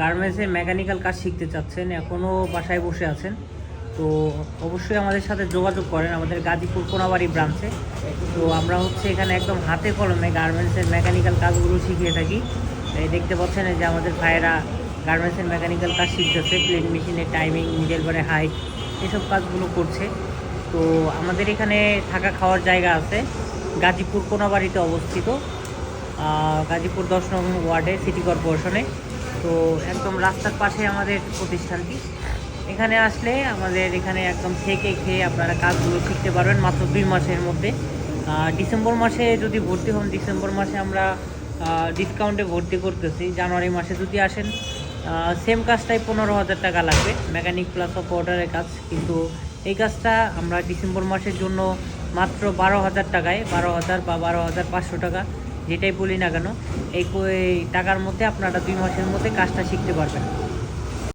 গার্মেন্টসের মেকানিক্যাল কাজ শিখতে চাচ্ছেন এখনও বাসায় বসে আছেন। তো অবশ্যই আমাদের সাথে যোগাযোগ করেন, আমাদের গাজীপুর কোনাবাড়ি ব্রাঞ্চে তো আমরা হচ্ছে এখানে একদম হাতে কলমে গার্মেন্টসের মেকানিক্যাল কাজগুলো শিখিয়ে থাকি। এই দেখতে পাচ্ছেন যে আমাদের ভাইয়েরা গার্মেন্টসের মেকানিক্যাল কাজ শিখতেছে, প্লেন মেশিনের টাইমিং মিডল বারে হাইট এসব কাজগুলো করছে। তো আমাদের এখানে থাকা খাওয়ার জায়গা আছে, গাজীপুর কোনাবাড়িতে অবস্থিত। গাজীপুর দশ নং ওয়ার্ডে সিটি কর্পোরেশনে তো একদম রাস্তার পাশে আমাদের প্রতিষ্ঠানটি। এখানে আসলে আমাদের এখানে একদম থেকে খেয়ে আপনারা কাজগুলো শিখতে পারবেন মাত্র দুই মাসের মধ্যে। ডিসেম্বর মাসে যদি ভর্তি হন, ডিসেম্বর মাসে আমরা ডিসকাউন্টে ভর্তি করতেছি। জানুয়ারি মাসে যদি আসেন সেম কাজটাই পনেরো হাজার টাকা লাগবে। মেকানিক প্লাস অফ অর্ডারের কাজ। কিন্তু এই কাজটা আমরা ডিসেম্বর মাসের জন্য মাত্র বারো হাজার টাকায়, বারো হাজার বা বারো হাজার পাঁচশো টাকা যেটাই বলি না কেন এই টাকার মধ্যে আপনারা দুই মাসের মধ্যে কাজটা শিখতে পারবেন।